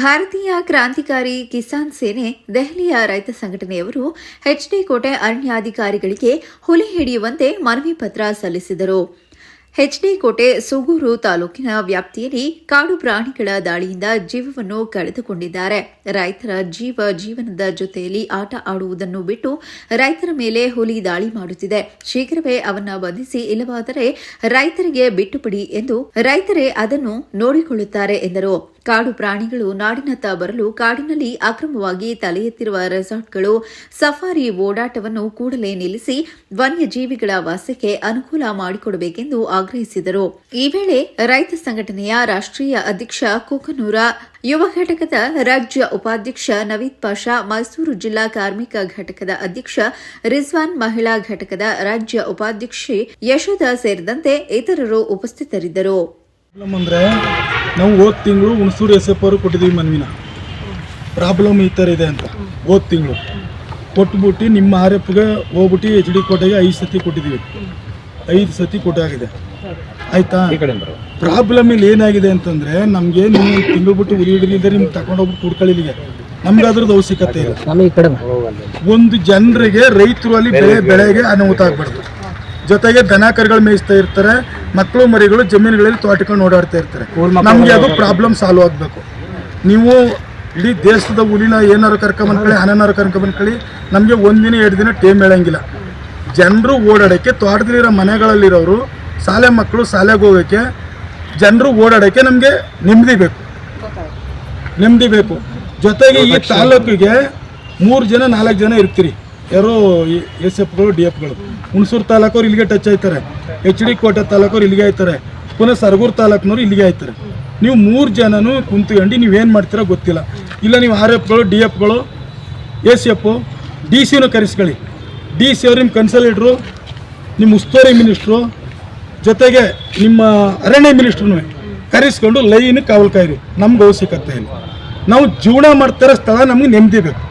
ಭಾರತೀಯ ಕ್ರಾಂತಿಕಾರಿ ಕಿಸಾನ್ ಸೇನೆ ದೆಹಲಿಯ ರೈತ ಸಂಘಟನೆಯವರು ಎಚ್ಡಿ ಕೋಟೆ ಅರಣ್ಯಾಧಿಕಾರಿಗಳಿಗೆ ಹುಲಿ ಹಿಡಿಯುವಂತೆ ಮನವಿ ಪತ್ರ ಸಲ್ಲಿಸಿದರು. ಎಚ್ಡಿ ಕೋಟೆ ಸುಗೂರು ತಾಲೂಕಿನ ವ್ಯಾಪ್ತಿಯಲ್ಲಿ ಕಾಡು ಪ್ರಾಣಿಗಳ ದಾಳಿಯಿಂದ ಜೀವವನ್ನು ಕಳೆದುಕೊಂಡಿದ್ದಾರೆ. ರೈತರ ಜೀವ ಜೀವನದ ಜೊತೆಯಲ್ಲಿ ಆಟ ಆಡುವುದನ್ನು ಬಿಟ್ಟು ರೈತರ ಮೇಲೆ ಹುಲಿ ದಾಳಿ ಮಾಡುತ್ತಿದೆ. ಶೀಘ್ರವೇ ಅವನ್ನ ಬಂಧಿಸಿ ಇಲ್ಲವಾದರೆ ರೈತರಿಗೆ ಬಿಟ್ಟುಬಿಡಿ ಎಂದು ರೈತರೇ ಅದನ್ನು ನೋಡಿಕೊಳ್ಳುತ್ತಾರೆ ಎಂದರು. ಕಾಡು ಪ್ರಾಣಿಗಳು ನಾಡಿನತ್ತ ಬರಲು ಕಾಡಿನಲ್ಲಿ ಅಕ್ರಮವಾಗಿ ತಲೆ ಎತ್ತಿರುವ ರೆಸಾರ್ಟ್ಗಳು ಸಫಾರಿ ಓಡಾಟವನ್ನು ಕೂಡಲೇ ನಿಲ್ಲಿಸಿ ವನ್ಯಜೀವಿಗಳ ವಾಸಕ್ಕೆ ಅನುಕೂಲ ಮಾಡಿಕೊಡಬೇಕೆಂದು ಆಗ್ರಹಿಸಿದರು. ಈ ವೇಳೆ ರೈತ ಸಂಘಟನೆಯ ರಾಷ್ಟ್ರೀಯ ಅಧ್ಯಕ್ಷ ಕುಕನೂರ, ಯುವ ಘಟಕದ ರಾಜ್ಯ ಉಪಾಧ್ಯಕ್ಷ ನವೀದ್ ಪಾಷಾ, ಮೈಸೂರು ಜಿಲ್ಲಾ ಕಾರ್ಮಿಕ ಘಟಕದ ಅಧ್ಯಕ್ಷ ರಿಜ್ವಾನ್ ಮಹಿಳಾ ಘಟಕದ ರಾಜ್ಯ ಉಪಾಧ್ಯಕ್ಷೆ ಯಶೋಧ ಸೇರಿದಂತೆ ಇತರರು ಉಪಸ್ಥಿತರಿದ್ದರು. ನಾವು ಹೋದ ತಿಂಗಳು ಹುಣಸೂರು ಎಸ್ ಎಫ್ ಅವರು ಕೊಟ್ಟಿದ್ದೀವಿ ಮನವಿನ. ಪ್ರಾಬ್ಲಮ್ ಈ ಥರ ಇದೆ ಅಂತ. ಹೋದ ತಿಂಗಳು. ಕೊಟ್ಬಿಟ್ಟು ನಿಮ್ಮ ಆರ್ ಎಫ್ಗೆ ಹೋಗ್ಬಿಟ್ಟು ಎಚ್ ಡಿ ಕೋಟೆಗೆ ಐದು ಸತಿ ಕೊಟ್ಟಿದ್ದೀವಿ ಐದು ಸತಿ ಕೊಟ್ಟಾಗಿದೆ ಆಯ್ತಾ? ಪ್ರಾಬ್ಲಮ್ ಇಲ್ಲಿ ಏನಾಗಿದೆ ಅಂತಂದರೆ ನಮಗೆ ನೀವು ತಿಂಗಳು ಬಿಟ್ಟು ಉರಿ ಹಿಡಿದಿದ್ದರೆ ನಿಮ್ಗೆ ತಗೊಂಡೋಗ್ಬಿಟ್ಟು ಕುಡ್ಕೊಳ್ಳಿ ಇಲ್ಲಿಗೆ ನಮ್ಗೆ ಅದ್ರದ್ದು ಅವಶ್ಯಕತೆ ಇಲ್ಲ. ಕಡೆ ಒಂದು ಜನರಿಗೆ ರೈತರು ಅಲ್ಲಿ ಬೆಳೆ ಬೆಳೆಗೆ ಅನಾಹುತ ಆಗ್ಬಾರ್ದು. ಜೊತೆಗೆ ದನ ಕರುಗಳು ಮೇಯಿಸ್ತಾ ಇರ್ತಾರೆ ಮಕ್ಕಳು ಮರಿಗಳು ಜಮೀನುಗಳಲ್ಲಿ ತೋಟಕೊಂಡು ಓಡಾಡ್ತಾ ಇರ್ತಾರೆ. ನಮಗೆ ಅದು ಪ್ರಾಬ್ಲಮ್ ಸಾಲ್ವ್ ಆಗಬೇಕು. ನೀವು ಇಡೀ ದೇಶದ ಹುಲಿನ ಏನಾರು ಕರ್ಕೊಂಬಂದ್ಕೊಳ್ಳಿ ಹಣನಾರು ಕರ್ಕೊಂಬಂದ್ಕೊಳ್ಳಿ ನಮಗೆ ಒಂದಿನ ಎರಡು ದಿನ ಟೇಮ್ ಹೇಳಂಗಿಲ್ಲ. ಜನರು ಓಡಾಡೋಕ್ಕೆ ತೋಟದಲ್ಲಿರೋ ಮನೆಗಳಲ್ಲಿರೋರು ಶಾಲೆ ಮಕ್ಕಳು ಶಾಲೆಗೆ ಹೋಗೋಕ್ಕೆ ಜನರು ಓಡಾಡೋಕ್ಕೆ ನಮಗೆ ನೆಮ್ಮದಿ ಬೇಕು. ನೆಮ್ಮದಿ ಬೇಕು. ಜೊತೆಗೆ ಈ ತಾಲೂಕಿಗೆ ಮೂರು ಜನ ನಾಲ್ಕು ಜನ ಇರ್ತೀರಿ. ಯಾರೋ ಎಸ್ ಎಫ್ಗಳು ಡಿ ಎಫ್ಗಳು. ಹುಣಸೂರು ತಾಲೂಕವ್ರು ಇಲ್ಲಿಗೆ ಟಚ್ ಆಯ್ತಾರೆ. ಎಚ್ ಡಿ ಕೋಟೆ ತಾಲೂಕವ್ರು ಇಲ್ಲಿಗೆ ಆಯ್ತಾರೆ. ಪುನಃ ಸರಗೂರು ತಾಲೂಕ್ನವ್ರು ಇಲ್ಲಿಗೆ ಆಯ್ತಾರೆ. ನೀವು ಮೂರು ಜನನು ಕುಂತ್ಕೊಂಡು ನೀವೇನು ಮಾಡ್ತೀರೋ ಗೊತ್ತಿಲ್ಲ. ಇಲ್ಲ, ನೀವು ಆರ್ ಎಫ್ಗಳು, ಡಿ ಎಫ್ಗಳು, ಎಸ್ ಎಫ್ ಡಿ ಸಿನೂ ಕರೆಸ್ಕೊಳ್ಳಿ. ಡಿ ಸಿ ಅವ್ರು ನಿಮ್ಮ ಕನ್ಸಲೇಟ್ರು ನಿಮ್ಮ ಉಸ್ತುವಾರಿ ಮಿನಿಸ್ಟ್ರು, ಜೊತೆಗೆ ನಿಮ್ಮ ಅರಣ್ಯ ಮಿನಿಸ್ಟ್ರೂ ಕರೆಸ್ಕೊಂಡು ಲೈನ್ ಕಾವಲು ಕಾಯಿರಿ ನಮ್ಗೆ ಅವಶ್ಯಕತೆ ಇಲ್ಲ. ನಾವು ಜೀವನ ಮಾಡ್ತಿರೋ ಸ್ಥಳ ನಮ್ಗೆ ನೆಮ್ಮದಿ ಬೇಕು.